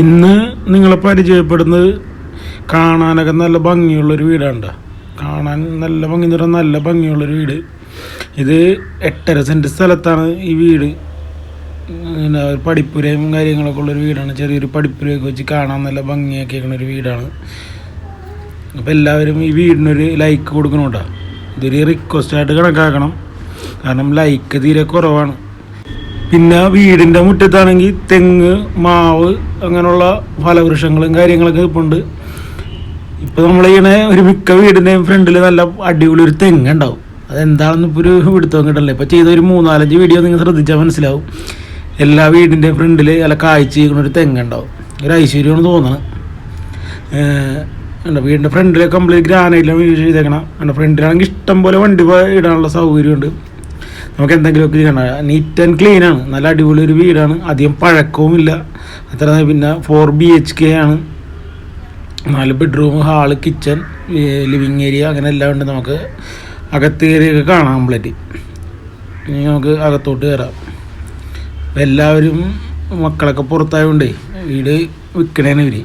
ഇന്ന് നിങ്ങളെ പരിചയപ്പെടുന്നത് കാണാനൊക്കെ നല്ല ഭംഗിയുള്ളൊരു വീടാണ് കാണാൻ നല്ല ഭംഗി എന്ന് പറഞ്ഞാൽ നല്ല ഭംഗിയുള്ളൊരു വീട്. ഇത് എട്ടര സെന്റ് സ്ഥലത്താണ് ഈ വീട്. പഠിപ്പുരയും കാര്യങ്ങളൊക്കെ ഉള്ളൊരു വീടാണ്. ചെറിയൊരു പഠിപ്പുരയൊക്കെ വെച്ച് കാണാൻ നല്ല ഭംഗിയൊക്കെ ഒരു വീടാണ്. അപ്പോൾ എല്ലാവരും ഈ വീടിനൊരു ലൈക്ക് കൊടുക്കണോട്ടാ ഇതൊരു റിക്വസ്റ്റായിട്ട് കണക്കാക്കണം. കാരണം ലൈക്ക് തീരെ കുറവാണ്. പിന്നെ വീടിന്റെ മുറ്റത്താണെങ്കിൽ തെങ്ങ് മാവ് അങ്ങനെയുള്ള ഫലവൃക്ഷങ്ങളും കാര്യങ്ങളൊക്കെ ഇപ്പോൾ ഉണ്ട് ഇപ്പോൾ നമ്മളിങ്ങനെ ഒരു മിക്ക വീടിന്റെയും ഫ്രണ്ടിൽ നല്ല അടിപൊളി ഒരു തെങ്ങ് ഉണ്ടാവും അതെന്താണെന്ന് ഇപ്പോൾ ഒരു പിടുത്തം കിട്ടല്ലേ ഇപ്പോൾ ചെയ്ത ഒരു മൂന്നാലഞ്ച് വീഡിയോ നിങ്ങൾ ശ്രദ്ധിച്ചാൽ മനസ്സിലാവും. എല്ലാ വീടിന്റെ ഫ്രണ്ടിൽ നല്ല കാഴ്ച ഒരു തെങ്ങ് ഉണ്ടാവും ഒരു ഐശ്വര്യമാണ് തോന്നണം. എന്റെ വീടിന്റെ ഫ്രണ്ടിൽ കംപ്ലീറ്റ് ഗ്രാനൈറ്റിലാണ് വീട് ചെയ്തേക്കണം. എന്റെ ഫ്രണ്ടിലാണെങ്കിൽ ഇഷ്ടം പോലെ വണ്ടി ഇടാനുള്ള സൗകര്യമുണ്ട്. നമുക്ക് എന്തെങ്കിലും ഒക്കെ കാണാം നീറ്റ് ആൻഡ് ക്ലീൻ ആണ്. നല്ല അടിപൊളി ഒരു വീടാണ്. അധികം പഴക്കവും ഇല്ല അത്ര പിന്നെ ഫോർ ബി എച്ച് കെ ആണ്. നാല് bedroom hall kitchen living area അങ്ങനെ എല്ലാം ഉണ്ട് നമുക്ക്. അകത്ത് കയറിയൊക്കെ കാണാം കംപ്ലീറ്റ് ഇനി നമുക്ക് അകത്തോട്ട് കയറാം എല്ലാവരും മക്കളൊക്കെ പുറത്തായതുകൊണ്ടേ വീട് വിൽക്കണേനെ ഇവർ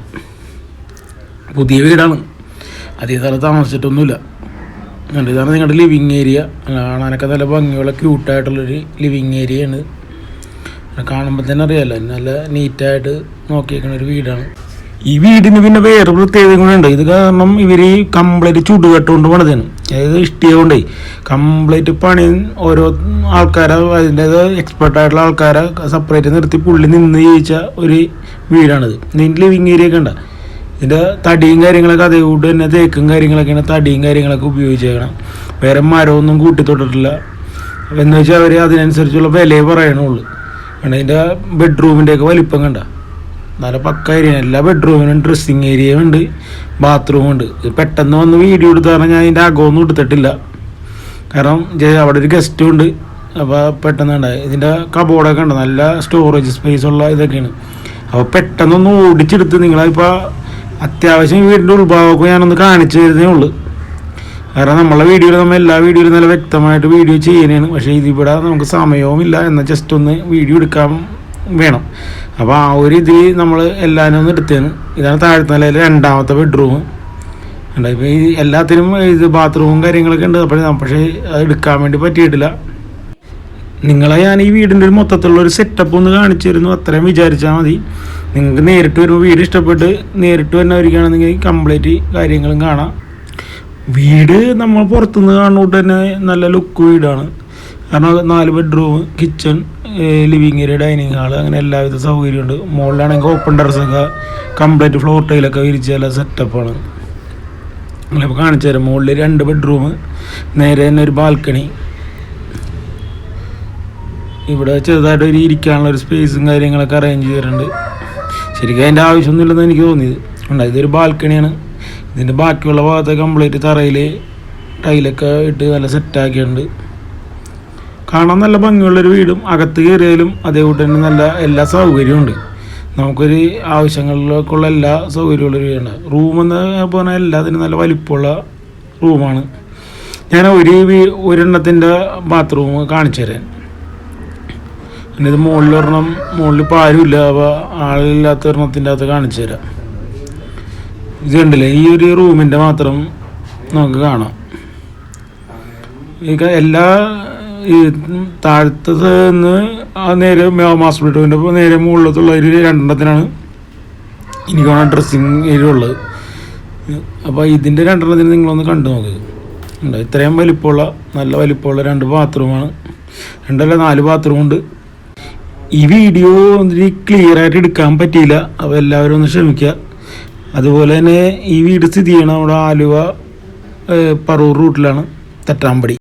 പുതിയ വീടാണ്. അധികം സ്ഥലത്ത് താമസിച്ചിട്ടൊന്നുമില്ല. ഉണ്ട് ഇതാണ് നിങ്ങളുടെ ലിവിങ് ഏരിയ കാണാനൊക്കെ നല്ല ഭംഗിയുള്ള ക്യൂട്ടായിട്ടുള്ളൊരു ലിവിങ് ഏരിയ ആണ്. കാണുമ്പോൾ തന്നെ അറിയാമല്ലോ നല്ല നീറ്റായിട്ട് നോക്കിയേക്കുന്ന ഒരു വീടാണ്. ഈ വീടിന് പിന്നെ വേറെ പ്രത്യേകത കൂടെ ഇത് കാരണം ഇവർ കംപ്ലീറ്റ് ചുടുകെട്ടുകൊണ്ട് പണിതാണ്. അതായത് ഇഷ്ടിക കൊണ്ടേ കംപ്ലീറ്റ് പണി ഓരോ ആൾക്കാരെ അതിന്റേത് എക്സ്പെർട്ടായിട്ടുള്ള ആൾക്കാരെ സെപ്പറേറ്റ് നിർത്തി പുള്ളി നിന്ന് ജയിച്ച ഒരു വീടാണിത്. ഇതിന്റെ ലിവിങ് ഏരിയ ഒക്കെ ഉണ്ട്? ഇതിന്റെ തടിയും കാര്യങ്ങളൊക്കെ അതേകൂട്ട് തന്നെ തേക്കും കാര്യങ്ങളൊക്കെയാണ് തടിയും കാര്യങ്ങളൊക്കെ ഉപയോഗിച്ചേക്കണം. വേറെ മരമൊന്നും കൂട്ടിത്തൊട്ടിട്ടില്ല. എന്ന് വെച്ചാൽ അവർ അതിനനുസരിച്ചുള്ള വിലയെ പറയണുള്ളൂ. കാരണം ഇതിന്റെ ബെഡ്റൂമിന്റെയൊക്കെ വലിപ്പം കണ്ട? നല്ല പക്ക ഏരിയ എല്ലാ ബെഡ്റൂമിനും ഡ്രസ്സിങ് ഏരിയയും ഉണ്ട് ബാത്റൂം ഉണ്ട്. പെട്ടെന്ന് വന്ന് വീഡിയോ എടുത്തു പറഞ്ഞാൽ ഞാൻ അതിന്റെ അകമൊന്നും എടുത്തിട്ടില്ല കാരണം അവിടെ ഒരു ഗസ്റ്റും ഉണ്ട്. അപ്പോൾ പെട്ടെന്ന് ഉണ്ടായി ഇതിന്റെ കബോർഡൊക്കെ ഉണ്ട് നല്ല സ്റ്റോറേജ് സ്പേസ് ഉള്ള ഇതൊക്കെയാണ്. അപ്പോൾ പെട്ടെന്നൊന്ന് ഓടിച്ചെടുത്ത് നിങ്ങളിപ്പോൾ അത്യാവശ്യം വീടിന്റെ ഉൾഭാഗമൊക്കെ ഞാനൊന്ന് കാണിച്ചു തരുന്നേ ഉള്ളൂ. കാരണം നമ്മളെ വീഡിയോയിൽ നമ്മൾ എല്ലാ വീഡിയോയിലും നല്ല വ്യക്തമായിട്ട് വീഡിയോ ചെയ്യുന്നതാണ്. പക്ഷേ ഇതിവിടെ നമുക്ക് സമയവുമില്ല. എന്നാൽ ജസ്റ്റ് ഒന്ന് വീഡിയോ എടുക്കാൻ വേണം. അപ്പോൾ ആ ഒരു ഇതിൽ നമ്മൾ എല്ലാവരും ഒന്ന് എടുത്തേന്. ഇതാണ് താഴത്തെ നിലയിൽ രണ്ടാമത്തെ ബെഡ്റൂം ഉണ്ട് ഇപ്പോൾ ഈ എല്ലാത്തിനും ഇത് ബാത്റൂമും കാര്യങ്ങളൊക്കെ ഉണ്ട്. അപ്പോൾ പക്ഷേ അത് എടുക്കാൻ വേണ്ടി പറ്റിയിട്ടില്ല. നിങ്ങളെ ഞാൻ ഈ വീടിന്റെ ഒരു മൊത്തത്തിലുള്ള ഒരു സെറ്റപ്പ് ഒന്ന് കാണിച്ചു തരുന്നു അത്രയും വിചാരിച്ചാൽ മതി. നിങ്ങൾക്ക് നേരിട്ട് വരുമ്പോൾ വീട് ഇഷ്ടപ്പെട്ട് നേരിട്ട് വരുന്നവർക്കാണെങ്കിൽ കംപ്ലീറ്റ് കാര്യങ്ങളും കാണാം. വീട് നമ്മൾ പുറത്തുനിന്ന് കാണുന്നോട്ട് തന്നെ നല്ല ലുക്ക് വീടാണ്. കാരണം നാല് bedroom kitchen living area dining hall അങ്ങനെ എല്ലാവിധ സൗകര്യമുണ്ട്. മുകളിലാണെങ്കിൽ ഓപ്പൺ ടെറസൊക്കെ കംപ്ലീറ്റ് ഫ്ലോർ ടൈലൊക്കെ വിരിച്ച നല്ല സെറ്റപ്പാണ് നിങ്ങളിപ്പോൾ കാണിച്ചു തരാം മുകളിൽ രണ്ട് ബെഡ്റൂം നേരെ തന്നെ ഒരു ബാൽക്കണി ഇവിടെ ചെറുതായിട്ട് ഒരു ഇരിക്കാനുള്ള ഒരു സ്പേസും കാര്യങ്ങളൊക്കെ അറേഞ്ച് ചെയ്തിട്ടുണ്ട്. ശരിക്കും അതിന്റെ ആവശ്യമൊന്നുമില്ലെന്ന് എനിക്ക് തോന്നിയത്. ഉണ്ട് ഇതൊരു ബാൽക്കണിയാണ് ഇതിന്റെ ബാക്കിയുള്ള ഭാഗത്തെ കംപ്ലീറ്റ് തറയിൽ ടൈലൊക്കെ ഇട്ട് നല്ല സെറ്റാക്കിയിട്ടുണ്ട് കാണാൻ നല്ല ഭംഗിയുള്ളൊരു വീടും അകത്ത് കയറിയാലും അതേകൂട്ട് തന്നെ നല്ല എല്ലാ സൗകര്യമുണ്ട് നമുക്കൊരു ആവശ്യങ്ങളിലേക്കുള്ള എല്ലാ സൗകര്യമുള്ളൊരു വീടാണ്. റൂമെന്ന് പറഞ്ഞാൽ എല്ലാത്തിനും നല്ല വലിപ്പമുള്ള റൂമാണ് ഞാൻ ഒരു ഒരെണ്ണത്തിന്റെ ബാത്റൂം കാണിച്ചു തരാൻ പിന്നെ ഇത് മുകളിൽ ഒരെണ്ണം മുകളിൽ ഇപ്പം ആരുമില്ല അപ്പോൾ ആളില്ലാത്ത ഒരെണ്ണത്തിന്റെ അകത്ത് കാണിച്ചു തരാം. ഇത് കണ്ടില്ലേ? ഈ ഒരു റൂമിന്റെ മാത്രം നമുക്ക് കാണാം. ഈ എല്ലാ ഈ താഴ്ത്തത് നിന്ന് ആ നേരെ ബെഡ്റൂമിന്റെ നേരെ മുകളിലത്തുള്ള ഒരു രണ്ടെണ്ണത്തിനാണ് എനിക്ക് വേണം ഡ്രസ്സിങ് ഏരിയ ഉള്ളത്. അപ്പോൾ ഇതിന്റെ രണ്ടെണ്ണത്തിന് നിങ്ങളൊന്ന് കണ്ടു നോക്ക്. ഉണ്ട് ഇത്രയും വലിപ്പമുള്ള നല്ല വലിപ്പമുള്ള രണ്ട് ബാത്റൂമാണ് രണ്ടല്ല നാല് ബാത്റൂം ഉണ്ട്. ഈ വീഡിയോ ക്ലിയർ ആയിട്ട് എടുക്കാൻ പറ്റിയില്ല. അപ്പോൾ എല്ലാവരും ഒന്ന് ക്ഷമിക്കുക അതുപോലെ തന്നെ ഈ വീട് സ്ഥിതി ചെയ്യണം നമ്മുടെ ആലുവ പറൂർ റൂട്ടിലാണ് തെറ്റാമ്പടി